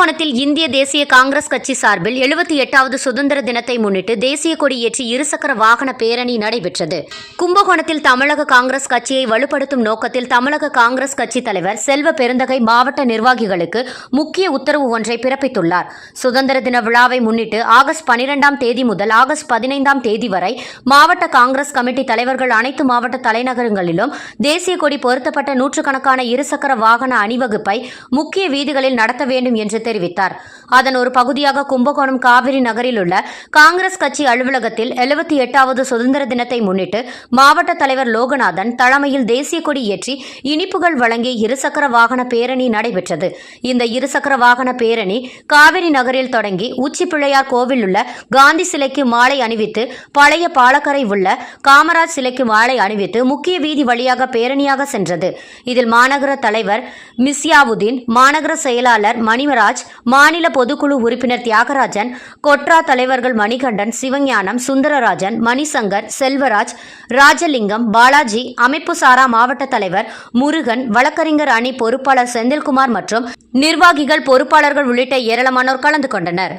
கும்பகோணத்தில் இந்திய தேசிய காங்கிரஸ் கட்சி சார்பில் எழுபத்தி எட்டாவது சுதந்திர தினத்தை முன்னிட்டு தேசிய கொடி ஏற்றி இருசக்கர வாகன பேரணி நடைபெற்றது. கும்பகோணத்தில் தமிழக காங்கிரஸ் கட்சியை வலுப்படுத்தும் நோக்கத்தில் தமிழக காங்கிரஸ் கட்சி தலைவர் செல்வ பெருந்தகை மாவட்ட நிர்வாகிகளுக்கு முக்கிய உத்தரவு ஒன்றை பிறப்பித்துள்ளார். சுதந்திர தின விழாவை முன்னிட்டு ஆகஸ்ட் பனிரெண்டாம் தேதி முதல் ஆகஸ்ட் பதினைந்தாம் தேதி வரை மாவட்ட காங்கிரஸ் கமிட்டி தலைவர்கள் அனைத்து மாவட்ட தலைநகரங்களிலும் தேசிய கொடி பொருத்தப்பட்ட நூற்றுக்கணக்கான இருசக்கர வாகன அணிவகுப்பை முக்கிய வீதிகளில் நடத்த வேண்டும் என்று தெரிவித்தார். அதன் ஒரு பகுதியாக கும்பகோணம் காவிரி நகரில் உள்ள காங்கிரஸ் கட்சி அலுவலகத்தில் எழுபத்தி எட்டாவது சுதந்திர தினத்தை முன்னிட்டு மாவட்ட தலைவர் லோகநாதன் தலைமையில் தேசிய கொடி ஏற்றி இனிப்புகள் வழங்கி இருசக்கர வாகன பேரணி நடைபெற்றது. இந்த இருசக்கர வாகன பேரணி காவிரி நகரில் தொடங்கி உச்சிப்பிள்ளையார் கோவில் உள்ள காந்தி சிலைக்கு மாலை அணிவித்து பழைய பாலக்கரை உள்ள காமராஜ் சிலைக்கு மாலை அணிவித்து முக்கிய வீதி வழியாக பேரணியாக சென்றது. இதில் மாநகர தலைவர் மிஸ்யாவுதீன் மாநகர செயலாளர் மணிவராஜ் மாநில பொதுக்குழு உறுப்பினர் தியாகராஜன் கொட்ரா தலைவர்கள் மணிகண்டன் சிவஞானம் சுந்தரராஜன் மணிசங்கர் செல்வராஜ் ராஜலிங்கம் பாலாஜி அமைப்பு சாரா மாவட்ட தலைவர் முருகன் வழக்கறிஞர் அணி பொறுப்பாளர் செந்தில்குமார் மற்றும் நிர்வாகிகள் பொறுப்பாளர்கள் உள்ளிட்ட ஏராளமானோர் கலந்து கொண்டனர்.